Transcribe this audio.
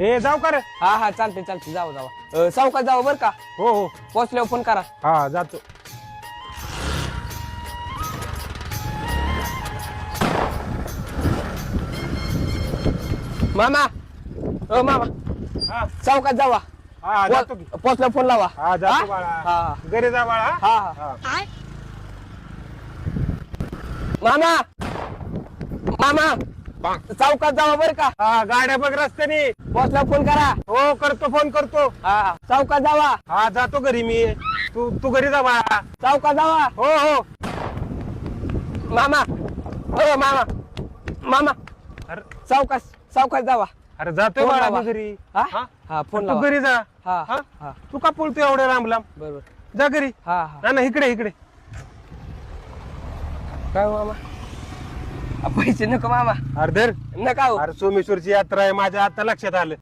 हे जाऊ का रे? हा हा चालते चालते जाऊ जाऊ. चौकात जाऊ बर का? हो हो. पोचल्यावर फोन करा. हा जातो. मामा. ओ मामा. हा. चौकात जावा हा जातो की. पोचल्यावर फोन लावा. हा जातो हा? बाळा. हा. घरी जा बाळा. हा हा. हा. मामा. मामा. चौकात जावा बर का? हा गाड्या बघ रस्त्याने. पोचल्यावर फोन करा. हो करतो फोन करतो. हा. चौकात जावा. हा जातो घरी मी. तू तू घरी जा बाळा. चौकात जावा. हो हो. मामा. ओ मामा. मामा. अरे. चौकात चौकात जावा. अरे जातोय फोन बाळा लावा. मी घरी. हा? हा? हा फोन तू लावा. घरी जा. हा हा? हा. तू का पळतो एवढ्या लांब लांब बरोबर. जा घरी. हा हा. ना ना इकडे इकडे. काय हो मामा? पैसे नको मामा. अरे धर नका हो. अरे सोमेश्वरची यात्रा आहे माझ्या आता लक्षात आलं.